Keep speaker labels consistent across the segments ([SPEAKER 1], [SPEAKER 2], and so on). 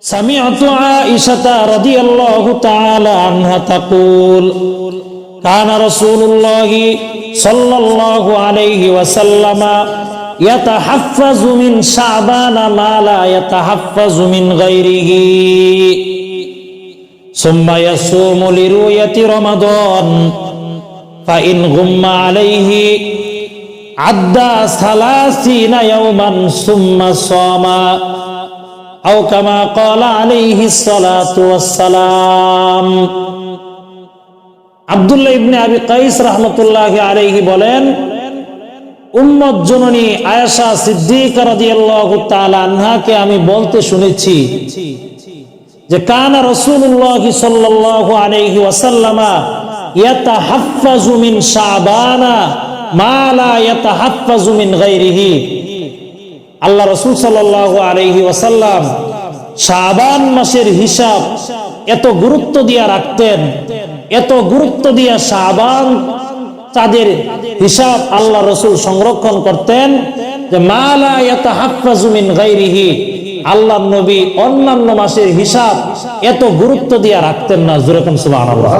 [SPEAKER 1] سمعت عائشة رضي الله تعالى عنها تقول كان رسول الله صلى الله عليه وسلم يتحفظ من شعبان ما لا يتحفظ من غيره ثم يصوم لرؤية رمضان فإن غم عليه عدى ثلاثين يوما ثم صام আও ইবনে আবি কাইস রাহমাতুল্লাহি আলাইহি বলেন, উম্মত জননী আয়েশা সিদ্দিকা আনহাকে আমি বলতে শুনেছি যে, কানা রাসূলুল্লাহ সাল্লাল্লাহু আলাইহি ওয়াসাল্লামা মালা মিন শাবানা মা আল্লাহ রসুল সাল্লাল্লাহু আলাইহি ওয়াসাল্লাম শাবান মাসের হিসাব এত গুরুত্ব দিয়া রাখতেন, এত গুরুত্ব দিয়া শাবান তাদের হিসাব আল্লাহ রসুল সংরক্ষণ করতেন যে মালা ইয়াতাহাফফাজু মিন গায়রিহি আল্লাহ নবী অন্যান্য মাসের হিসাব এত গুরুত্ব দিয়া রাখতেন না। যেরকম সুবহানাল্লাহ।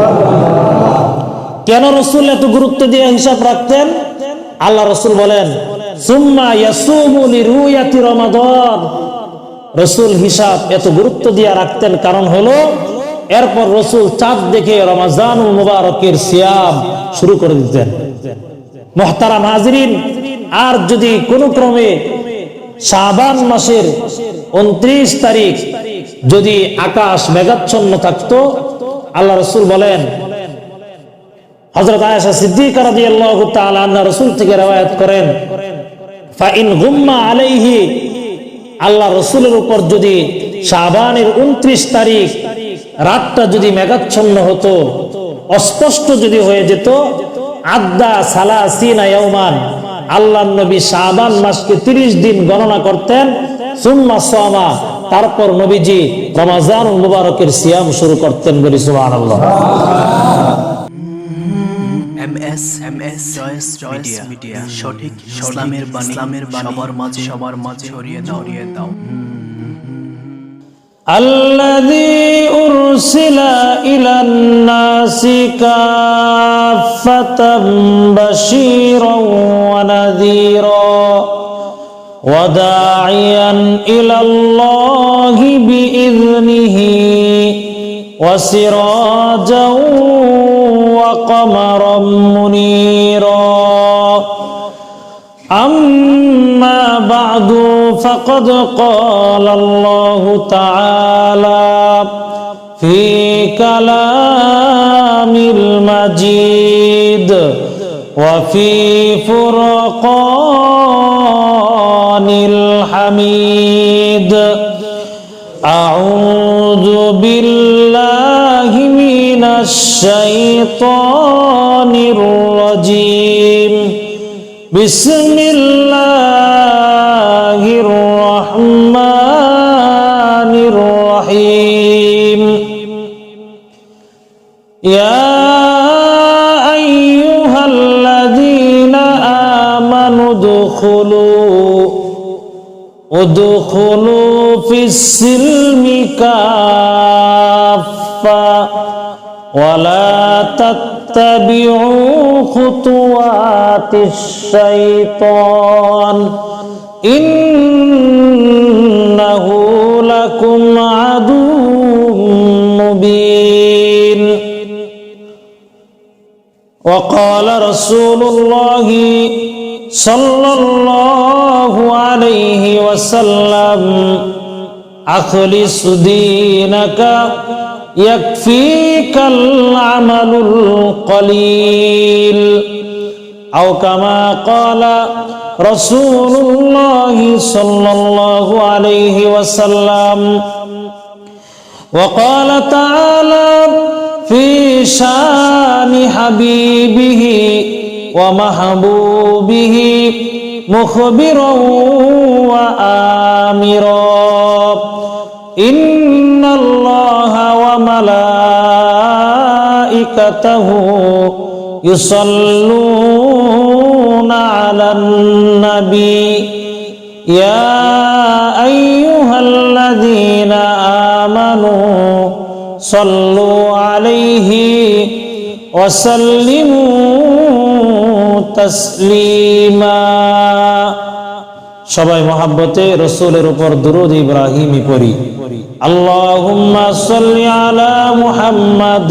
[SPEAKER 1] কেন রসুল এত গুরুত্ব দিয়ে হিসাব রাখতেন? আল্লাহ রসুল বলেন রসুল হিসাব এত গুরুত্ব দিয়ে রাখতেন, কারণ হলো, এরপর রসুল চাঁদ দেখে রমাজানুল মুবারকের সিয়াম শুরু করে দিতেন। মোহতারাম হাজরিন, আর যদি কোনো ক্রমে শাবান মাসের উনত্রিশ তারিখ যদি আকাশ মেঘাচ্ছন্ন থাকতো, আল্লাহ রসুল বলেন, হযরত আয়েশা সিদ্দিকা তাআলা আনহা রাসূল থেকে রেওয়ায়ত করেন আলাইহি, আল্লাহ রসুলের উপর যদি শাবানের উনত্রিশ তারিখ রাতটা যদি মেঘাচ্ছন্ন হতো, অস্পষ্ট যদি হয়ে যেত, আদ্দা সালাসিনা ইয়াউমান, আল্লাহ নবী শাবান মাসকে 30 দিন গণনা করতেন তারপর নবীজি রমাজান মুবারকের সিয়াম শুরু করতেন বলি সুবহানাল্লাহ।
[SPEAKER 2] M S M S choice choice media সঠিক ইসলামের বাণী ইসলামের বাণী সবার মাঝে সবার মাঝে ছড়িয়ে দাও ছড়িয়ে দাও
[SPEAKER 1] الذي أرسل إلى الناس كافة بشيرا ونذيرا وداعيا إلى الله بإذنه وسراجا وقمرا منيرا أما بعد فقد قال الله تعالى في كلام المجيد وفي فرقان الحميد أعوذ بالله من الشيطان الرجيم بسم الله الرحمن الرحيم يا أيها الذين آمنوا ادخلوا ادخلوا في السلم كافة ولا تتبعوا خطوات الشيطان إنه لكم عدو مبين وقال رسول الله صلى الله عليه وسلم أخلص دينك يكفيك العمل القليل أو كما قال رسول الله صلى الله عليه وسلم وقال تعالى في شان حبيبه ومحبوبه مخبرا وآمرا إن الله وملائكته يصلون على النبي يا أيها الذين آمنوا صلوا عليه وسلموا تسليما সবাই মহাব্বতে রসুলের উপর দুরুদ ইব্রাহিমি পড়ি আল্লাহুম্মা সাল্লি আলা মুহাম্মাদ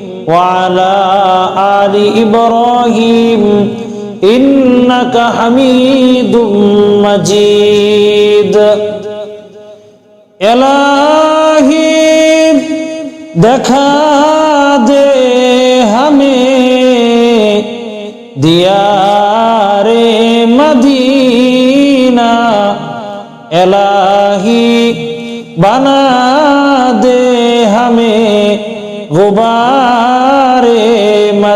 [SPEAKER 1] وعلى آل إبراهيم إنك حميد مجيد إلهي دکھا دے ہمیں دیار مدینہ الہی بنا دے ہمیں غبار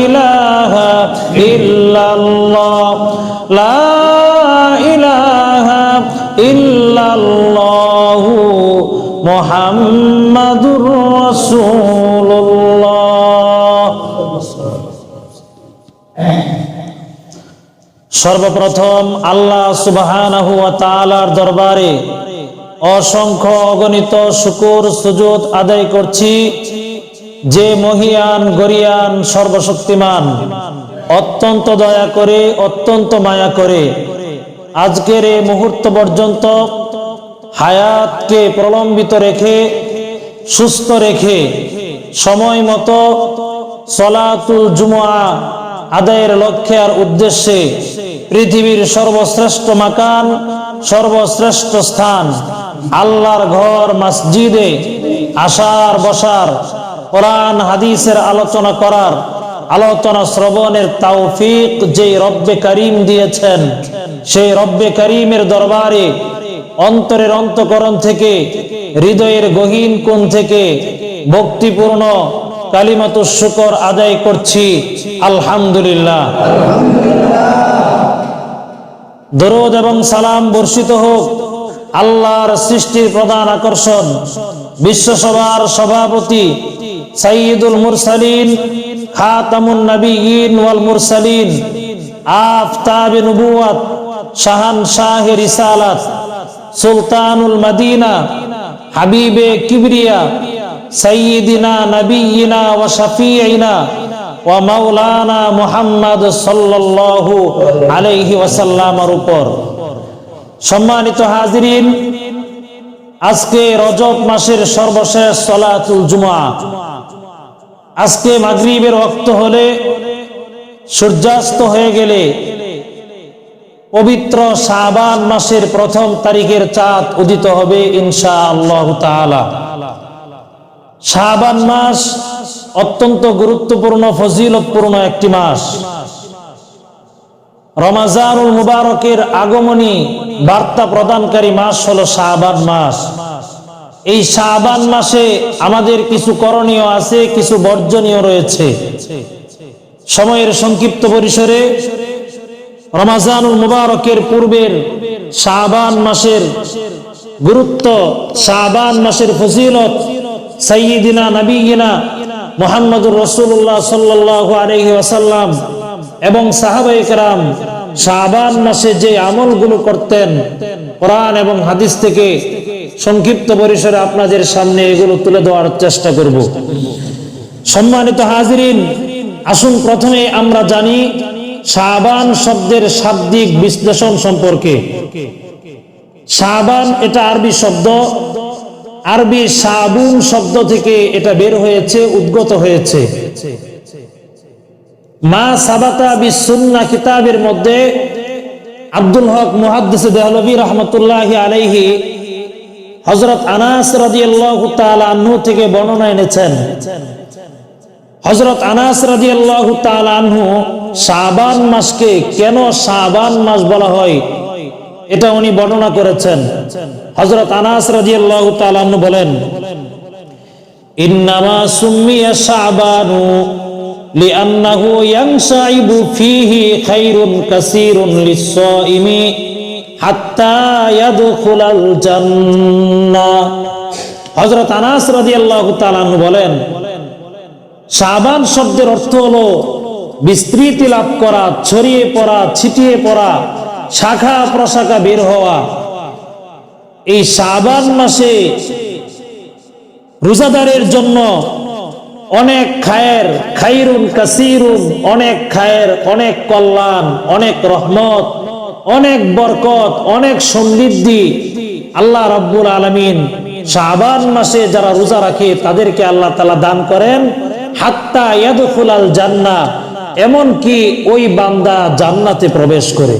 [SPEAKER 1] ইলাহা ইল্লাল্লাহ লা ইলাহা ইল্লাল্লাহ মুহাম্মাদুর সর্বপ্রথম আল্লাহ তাআলার দরবারে অসংখ্য অগণিত শুকুর সুজুদ আদায় করছি। যে মহিয়ান, গরিয়ান, সর্বশক্তিমান, অত্যন্ত দয়া করে, অত্যন্ত মায়া করে আজকের এই মুহূর্ত পর্যন্ত হায়াতকে প্রলম্বিত রেখে, সুস্থ রেখে, সময় মতো সলাতুল জুমা আদায়ের লক্ষ্যে আর উদ্দেশ্যে পৃথিবীর সর্বশ্রেষ্ঠ মাকান, সর্বশ্রেষ্ঠ স্থান আল্লাহর ঘর, মসজিদে আসার, বসার, কোরআন, হাদিসের আলোচনা করার, আলোচনা শ্রবণের তৌফিক যে রব্বে করিম দিয়েছেন, সেই রব্বে করিমের দরবারে, অন্তরের অন্তকরণ থেকে, হৃদয়ের গহীন কোণ থেকে ভক্তিপূর্ণ কালিমাত শুকর আদায় করছি। আলহামদুলিল্লাহ। দরদ এবং সালাম বর্ষিত হোক। আল্লাহর সৃষ্টির প্রধান আকর্ষণ বিশ্বসভার সভাপতি সাইয়দুল মুরসালিন, খাতামুন নবীন ওয়াল মুরসালিন, আফতাব নবুয়াত শাহান শাহ রিসালাত, সুলতানুল মদিনা, হাবিবে কিবরিয়া, সাইয়্যিদিনা নবিয়িনা ওয়া শাফিঈনা ওয়া মাওলানা মুহাম্মদ সাল্লাল্লাহু আলাইহি ওয়াসাল্লামের উপর। সম্মানিত হাজিরিন, আজকে রজব মাসের সর্বশেষ সলাতুল জুমা। আজকে মাগরিবের রক্ত হলে সূর্যাস্ত হয়ে গেলে পবিত্র শাবান মাসের প্রথম তারিখের চাঁদ উদিত হবে ইনশা আল্লাহ শাবান মাস অত্যন্ত গুরুত্বপূর্ণ, ফজিলতপূর্ণ একটি মাস। রমাজানুল মুবারকের আগমনী বার্তা প্রদানকারী মাস হলো শাবান মাস। এই শাবান মাসে আমাদের কিছু করণীয় আছে, কিছু বর্জনীয় রয়েছে। সময়ের সংক্ষিপ্ত পরিসরে রমাজানুল মুবারকের পূর্বের শাবান মাসের গুরুত্ব, শাবান মাসের ফজিলত সাইয়িদিনা নবীনা মোহাম্মদুর রসুল্লাহ সাল্লাহ আলহি ওয়াসাল্লাম এবং সাহাবাই কেরাম শাহবান মাসে যে আমলগুলো করতেন, কোরআন এবং হাদিস থেকে সংক্ষিপ্ত পরিসরে আপনাদের সামনে এগুলো তুলে দেওয়ার চেষ্টা করব। সম্মানিত হাজিরিন, আসুন প্রথমে আমরা জানি শাহবান শব্দের শাব্দিক বিশ্লেষণ সম্পর্কে। শাহবান এটা আরবি শব্দ, আরবি সাবুন শব্দ থেকে এটা বের হয়েছে, উদ্গত হয়েছে। মা সাবাতা বিসুন্না কিতাবের মধ্যে আব্দুল হক মুহাদ্দিস দেহলভী রহমতুল্লাহ আলাইহি হজরত আনাস রাদিয়াল্লাহু তাআলা আনহু থেকে বর্ণনা এনেছেন। হজরত আনাস রাদিয়াল্লাহু তাআলা আনহু শাবান মাসকে কেন শাবান মাস বলা হয়? এটা উনি বর্ণনা করেছেন। হজরত আনাস রাদিয়াল্লাহু তাআলা আনহু বলেন, ইন্নামা সুম্মিয়া শাবানু ফীহি খাইরুন কাসীরুন লিস-সাইমি হাত্তা ইয়াদখুলাল জান্নাহ হযরত আনাস বলেন, শাবান শব্দের অর্থ হলো বিস্তৃতি লাভ করা, ছড়িয়ে পড়া, ছিটিয়ে পড়া, শাখা প্রশাখা বের হওয়া। এই শাবান মাসে রোজাদারের জন্য অনেক খায়ের, খাইরুন কাসিরুন, অনেক খায়ের, অনেক কল্যাণ, অনেক রহমত, অনেক বরকত, অনেক সমৃদ্ধি। আল্লাহ রাব্বুল আলমিন শাবান মাসে যারা রোজা রাখে, তাদেরকে আল্লাহ তালা দান করেন। হাত্তা ইয়াদুফুলাল জান্না এমন কি ওই বান্দা জান্নাতে প্রবেশ করে।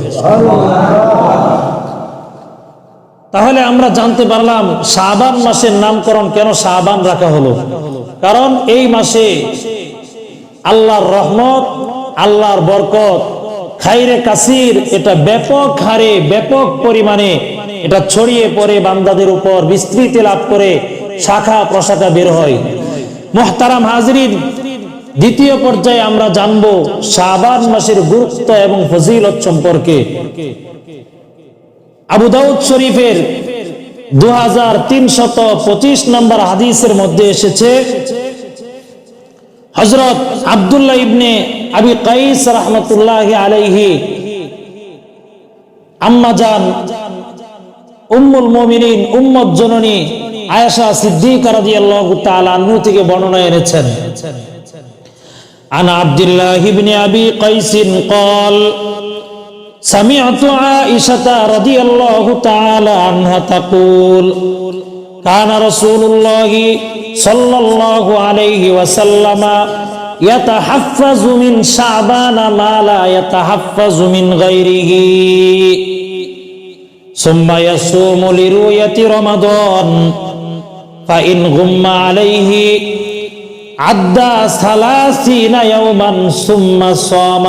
[SPEAKER 1] তাহলে আমরা জানতে পারলাম শাহবান মাসের নামকরণ কেন শাহবান রাখা হলো? কারণ এই মাসে আল্লাহর রহমত, আল্লাহর বরকত, খাইরে কাসির, এটা ব্যাপক হারে, ব্যাপক পরিমাণে এটা ছড়িয়ে পড়ে বান্দাদের উপর, বিস্তৃতি লাভ করে শাখা প্রশাখা বের হয়। মোহতারাম হাজরিন, দ্বিতীয় পর্যায়ে আমরা জানব শাহবান মাসের গুরুত্ব এবং ফজিলত সম্পর্কে। আবু দাউদ শরীফের দু হাজার তিনশত পঁচিশ নম্বর হাদিসের মধ্যে এসেছে হজরত আবদুল্লাহ ইবনে আবি কাইস রহমতুল্লাহ আলাইহি আম্মাজান উম্মুল মুমিনিন উম্মত জননী আয়েশা সিদ্দিকা রাদিয়াল্লাহু তাআলা আনহু থেকে বর্ণনা এনেছেন عن عبد الله بن ابي قيس قال سمعت عائشة رضي الله تعالى عنها تقول كان رسول الله صلى الله عليه وسلم يتحفز من شعبان ما لا يتحفز من غيره ثم يصوم لرؤية رمضان فإن غم عليه عدى ثلاثين يوما ثم صام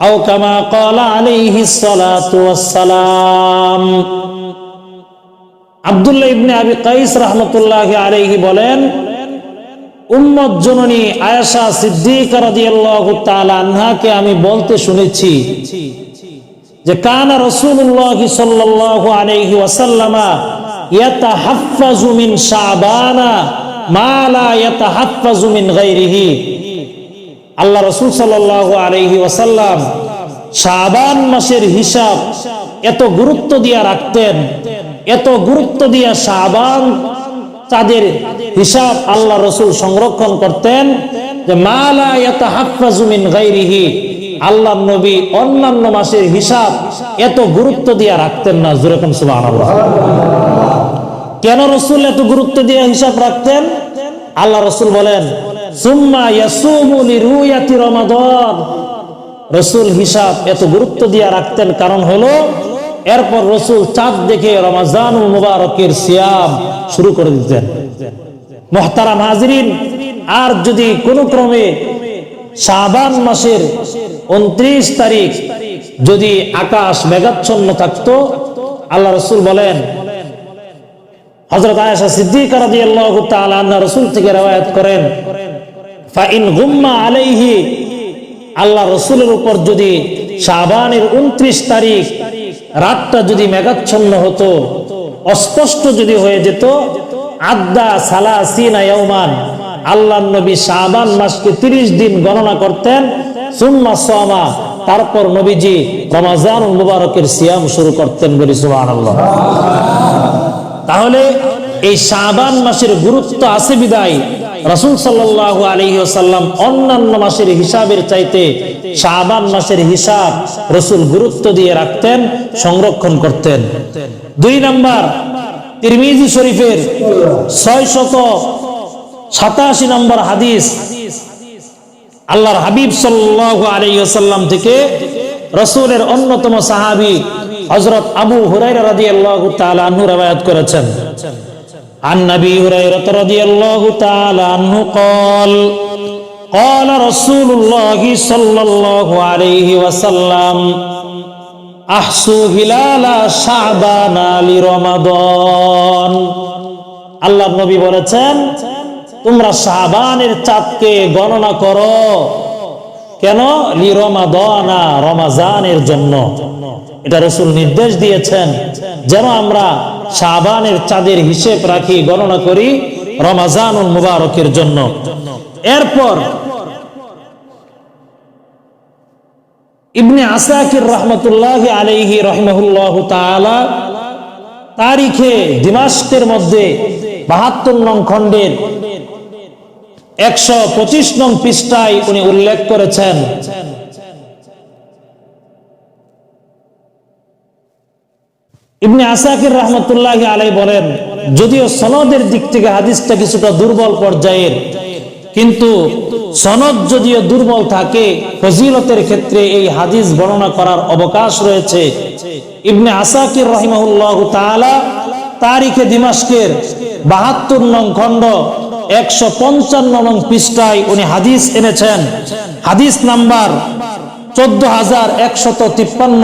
[SPEAKER 1] أو كما قال عليه الصلاة والسلام আব্দুল্লাহ ইবনে আবি কাইস রহমতুল্লাহ আলাইহি বলেন উম্মত জননী আয়েশা সিদ্দিকা রাদিয়াল্লাহু তাআলা আনহাকে আমি বলতে শুনেছি যে কানা রাসূলুল্লাহ সাল্লাল্লাহু আলাইহি ওয়াসাল্লামা ইয়াতাহাফফাজু মিন শাবানা মা লা ইয়াতাহাফফাজু মিন গায়রিহি আল্লাহ রসুল সাল্লাহ আলহি ওয়াসাল্লাম মাসের হিসাব এত গুরুত্ব দিয়া রাখতেন, এত গুরুত্ব দিয়া শাবান তাদের হিসাব আল্লাহ রসুল সংরক্ষণ করতেন যে মালা হাফাজুমিন গাইরিহি আল্লাহ নবী অন্যান্য মাসের হিসাব এত গুরুত্ব দিয়া রাখতেন না। যেরকম সুবাহ কেন রসুল এত গুরুত্ব দিয়ে হিসাব রাখতেন? আল্লাহ রসুল বলেন রসুল হিসাব এত গুরুত্ব দিয়ে রাখতেন, কারণ হলো এরপর রসুল চাঁদ দেখে রমাজানুল মুবারকের সিয়াম শুরু করে দিতেন। মহতারাম হাজরিন, আর যদি কোনো ক্রমে মাসের উনত্রিশ তারিখ যদি আকাশ মেঘাচ্ছন্ন থাকতো, আল্লাহ রসুল বলেন, হযরত আয়েশা সিদ্দিকা তাআলা আনহা রাসূল থেকে রওয়ায়াত করেন আলাইহি, আল্লাহ রসুলের উপর যদি শাবানের 29 তারিখ রাতটা যদি মেঘাচ্ছন্ন হতো, অস্পষ্ট যদি হয়ে যেত, আদ্দা সালাসিনা ইয়াউমান, আল্লাহ নবী মাসকে 30 দিন গণনা করতেন, সুম্মা সামা, তারপর নবীজি রমাজানুল মুবারকের সিয়াম শুরু করতেন বলি তাহলে এই শাবান মাসের গুরুত্ব আছে বিদায় রাসূল সাল্লাল্লাহু আলাইহি ওয়াসাল্লাম অন্যান্য মাসের হিসাবের চাইতে শাবান মাসের হিসাব রসুল গুরুত্ব দিয়ে রাখতেন, সংরক্ষণ করতেন। দুই নাম্বার, তিরমিজি শরীফের ছয় শত সাতাশি নম্বর হাদিস আল্লাহর হাবিব সাল্লাহ আলাইহি ওয়াসাল্লাম থেকে রসুলের অন্যতম সাহাবী হজরত আবু হুরায়রা রাদিয়াল্লাহু তাআলা আনহু রওয়ায়াত করেছেন। عن نبي هريرة رضي الله تعالى عنه قال قال رسول الله صلى الله عليه وسلم أحسوا هلال شعبان لرمضان আল্লাহ নবী বলেছেন তোমরা শাবানের চাঁদকে গণনা করো কেন লি রমাদানা রমাজানের জন্য এটা রসুল নির্দেশ দিয়েছেন যেন আমরা শাবানের চাঁদের হিসেব রাখি, গণনা করি রমাজানুল মুবারকের জন্য। এরপর ইবনে আসাকির রহমতুল্লাহ আলাইহি রহমহুল্লাহ তাআলা তারিখে দিমাস্কের মধ্যে বাহাত্তর নং খণ্ডের একশো পঁচিশ নং পৃষ্ঠায় উনি উল্লেখ করেছেন ইবনে আসাকির রহমতুল্লাহ আলাই বলেন, যদিও সনদের দিক থেকে হাদিসটা কিছুটা দুর্বল পর্যায়ের, কিন্তু সনদ যদিও দুর্বল থাকে, ফজিলতের ক্ষেত্রে এই হাদিস বর্ণনা করার অবকাশ রয়েছে। ইবনে আসাকির রহিমাহুল্লাহ তাআলা তারিখে দিমাস্কের বাহাত্তর নং খণ্ড, একশো পঞ্চান্ন নং পৃষ্ঠায় উনি হাদিস এনেছেন। হাদিস নাম্বার চোদ্দ হাজার একশত তিপ্পান্ন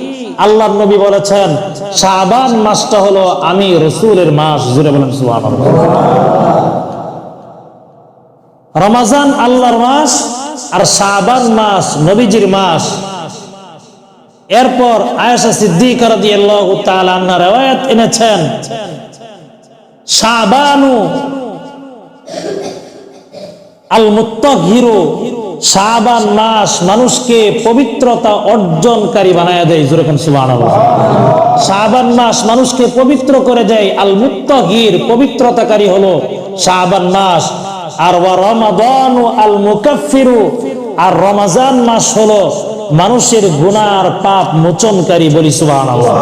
[SPEAKER 1] আল্লাহর নবী বলেছেন, শাবান মাসটা হলো আমি রসুলের মাস জুড়ে বলেন রমাজান আল্লাহর মাস আর শাবান মাস নবীজির মাস। এরপর আয়েশা সিদ্দিকা রাদিয়াল্লাহু তাআলা আনহা riwayat এনেছেন, শাবানু আল মুত্তাহিরু শাবান মাস মানুষকে পবিত্রতা অর্জনকারী বানায় দেয় যেরকম সুবহানাল্লাহ। শাবান মাস মানুষকে পবিত্র করে দেয় আল মুত্তাহির পবিত্রতাকারী হলো শাবান মাস আর ওয়া আল মুকাফফিরু আর রমাজান মাস হলো মানুষের গুনার পাপ মোচনকারী বলি সুবহানাল্লাহ।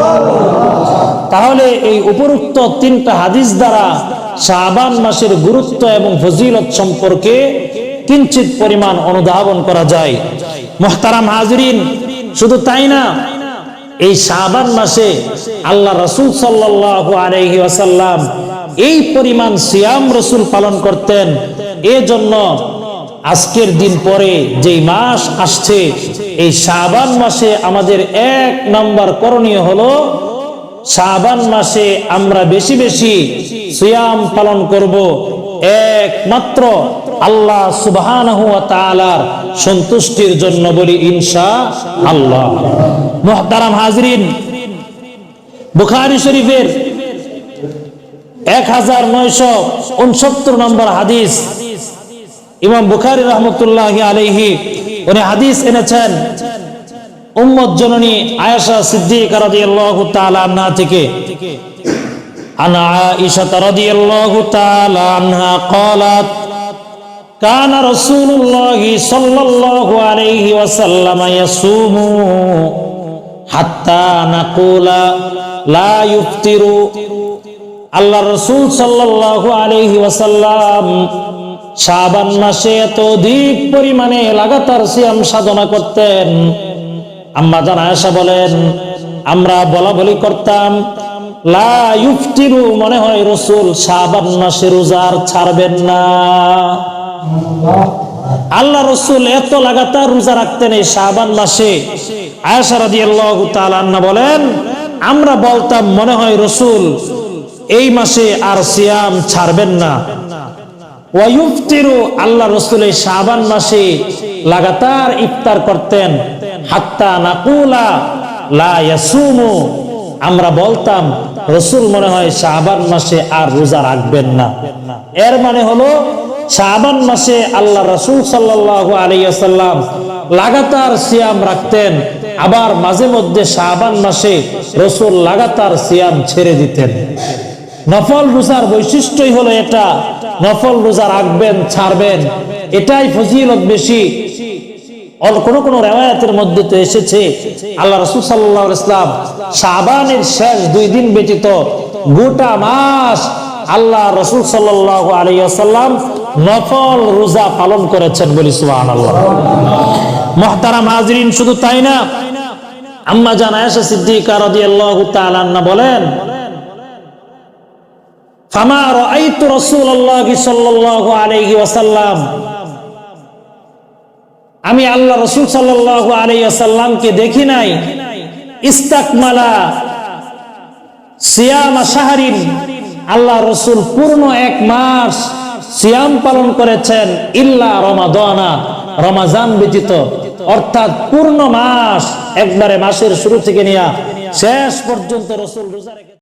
[SPEAKER 1] তাহলে এই উপরুক্ত তিনটা হাদিস দ্বারা শাবান মাসের গুরুত্ব এবং ফজিলত সম্পর্কে কিঞ্চিত পরিমাণ অনুধাবন করা যায়। মোহতারাম হাজরিন, শুধু তাই না, এই শাবান মাসে আল্লাহ রসুল ওয়াসাল্লাম এই পরিমাণ সিয়াম রসুল পালন করতেন। এজন্য আজকের দিন পরে যেই মাস আসছে, এই শাবান মাসে আমাদের এক নম্বর করণীয় হলো শাবান মাসে আমরা বেশি বেশি সিয়াম পালন করব। একমাত্র আল্লাহ সুবহানাহু ওয়া তাআলার সন্তুষ্টির জন্য বলি ইনশা আল্লাহ মুহতারাম হাজরিন বুখারী শরীফের এক হাজার নয়শো উনসত্তর নম্বর হাদিস ইমাম বুখারী রহমতুল্লাহ আলাইহি উনি হাদিস এনেছেন উম্মত জননী আয়েশা সিদ্দিকা রাদিয়াল্লাহু তাআলা আনহা থেকে عن عائشة رضي الله تعالى عنها قالت كان رسول الله صلى الله عليه وسلم يصوم حتى نقول لا يفطر আল্লাহ রসুল সাল্লাল্লাহু আলাইহি ওয়াসাল্লাম শাবান মাসে এত অধিক পরিমাণে লাগাতার সিয়াম সাধনা করতেন আম্মা জান আয়েশা বলেন আমরা বলা বলি করতাম লা ইফতিরু মনে হয় রসুল শাবান মাসে রোজার ছাড়বেন না আল্লাহ রসুল এত লাগাতার রোজা রাখতেন এই শাহবান মাসে। আন্না বলেন, আমরা বলতাম, মনে হয় রসুল, এই মাসে আর সিয়াম ছাড়বেন না। আল্লাহ রসুল এই শাবান মাসে লাগাতার ইফতার করতেন। হাত্তা নাকুলা, লা আমরা বলতাম, রসুল মনে হয় শাবান মাসে আর রোজা রাখবেন না। এর মানে হলো শাবান মাসে আল্লাহ রসুল সাল্লাল্লাহু আলাইহি ওয়াসাল্লাম লাগাতার সিয়াম রাখতেন, আবার মাঝে মধ্যে শাবান মাসে রসুল লাগাতার সিয়াম ছেড়ে দিতেন। নফল রোজার বৈশিষ্ট্যই হলো এটা, নফল রোজা রাখবেন, ছাড়বেন, এটাই ফজিলত বেশি। কোন কোন রেওয়ায়াতের মধ্যে তো এসেছে, আল্লাহ রসুল সাল্লাহ ইসলাম শাবানের শেষ দুই দিন ব্যতীত গোটা মাস আল্লাহ রসুল সাল্লাহ আলাইসাল্লাম নফল রোজা পালন করেছেন বলি সুহান আল্লাহ মহতারাম হাজরিন, শুধু তাই না, আম্মা জান আয়েশা সিদ্দিকা বলেন আমি আল্লাহ রাসূল সাল্লাল্লাহু দেখি নাই, ইস্তাকমালা আল্লাহ রসুল পূর্ণ এক মাস সিয়াম পালন করেছেন ইল্লা রমাদানা, রমাজান ব্যতীত। অর্থাৎ পূর্ণ মাস একবারে মাসের শুরু থেকে নিয়ে। শেষ পর্যন্ত রসুল রোজা